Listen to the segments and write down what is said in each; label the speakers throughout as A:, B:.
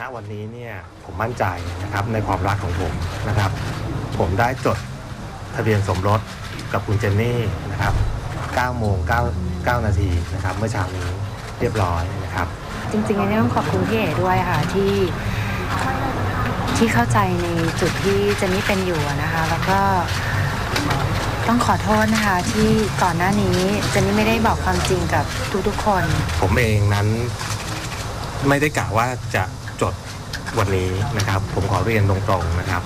A: ณวันนี้เนี่ยผมมั่นใจนะครับในความรักของผมนะครับ ผมได้จดทะเบียนสมรสกับคุณเจนนี่นะครับ9โมง9 9นาทีนะครับเมื่อเช้านี้เรียบร้อยนะครับ
B: จริงๆอันนี้ต้องขอบคุณพี่เอ๋ด้วยค่ะที่ที่เข้าใจในจุดที่เจนนี่เป็นอยู่อะนะคะ แล้วก็ต้องขอโทษนะคะที่ก่อนหน้านี้เจนนี่ไม่ได้บอกความจริงกับทุกๆคน
A: ผมเองนั้นไม่ได้กะว่าจะ จดวันนี้นะครับ ผมขอเรียนตรงๆนะครับ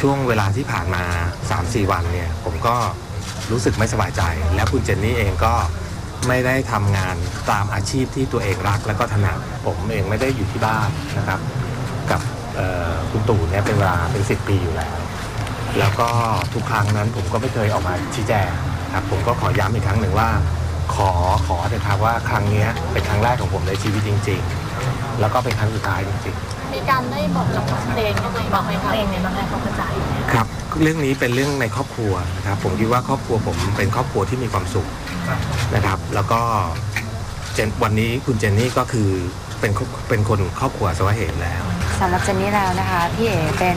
A: ช่วงเวลาที่ผ่านมา 3-4 วันเนี่ย ผมก็รู้สึกไม่สบายใจ แล้วคุณเจนนี่เองก็ไม่ได้ทำงานตามอาชีพที่ตัวเองรักแล้วก็ถนัดผมเองไม่ได้อยู่ที่บ้านนะครับ กับคุณตู่เนี่ยเป็นเวลาเป็น 10 ปีอยู่แล้ว แล้วก็ทุกครั้งนั้นผมก็ไม่เคยออกมาชี้แจงครับผมก็ขอย้ำอีกครั้งหนึ่งว่า ขอขอเถอะครับว่าครั้งเนี้ยเป็นครั้งแรกของผมในชีวิตจริง ๆ แล้วก็เป็นครั้งสุดท้ายจริง
C: มีการได้บอกกับเพลงยังไงบอกไหมคะเพลงในบางให้เขาเข้าใจ
A: ๆ ครับ เรื่องนี้เป็นเรื่องในครอบครัวนะครับ ผมคิดว่าครอบครัวผมเป็นครอบครัวที่มีความสุขนะครับ แล้วก็เจนวันนี้คุณเจนนี่ก็คือเป็นเป็นคนครอบครัวสวะเหตุแล้ว
B: สำหรับเจนนี่แล้วนะคะพี่เอ๋เป็น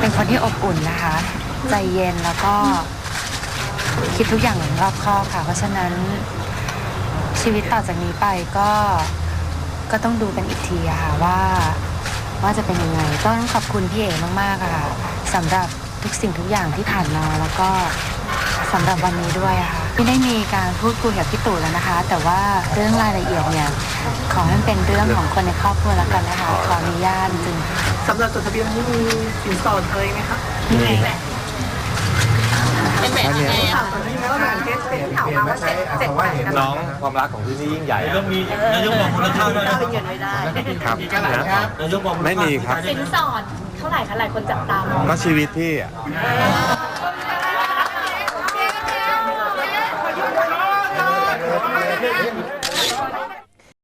B: เป็นคนที่อบอุ่นนะคะ ใจเย็นแล้วก็ คิดทุกอย่างอย่างรอบคอบค่ะ เพราะฉะนั้นชีวิตต่อจากนี้ไปก็ก็ต้องดูกันอีกทีอะค่ะว่าว่าจะเป็นยังไงต้องขอบคุณพี่เอ๋มากๆอะค่ะสำหรับทุกสิ่งทุกอย่างที่ผ่านมาแล้วก็สำหรับวันนี้ด้วยอะค่ะที่ได้มีการพูดคุยกับพี่ตู่แล้วนะคะ แต่ว่าเรื่องรายละเอียดเนี่ยขอให้มันเป็นเรื่องของคนในครอบครัวแล้วกันนะคะขออนุญาตจริงๆ
D: สำหรับจดทะเบียนนี้มีสินสอดอะไรไหมคะ
A: นี่
C: เป็นแบบยั
D: น
A: น้องความรักของพี่นี่ยิ่งใหญ่
E: นายกมีนายกบอกมูลค่าด้วยนะ
D: เป็นเงินไม่ได้
A: ครับนะ
E: นายกบอกมูลค่า
A: ไม่มีครับ
C: สินสอดเท่าไหร่คะหลายคนจับตามอง
A: ก็ชีวิตพี่อะ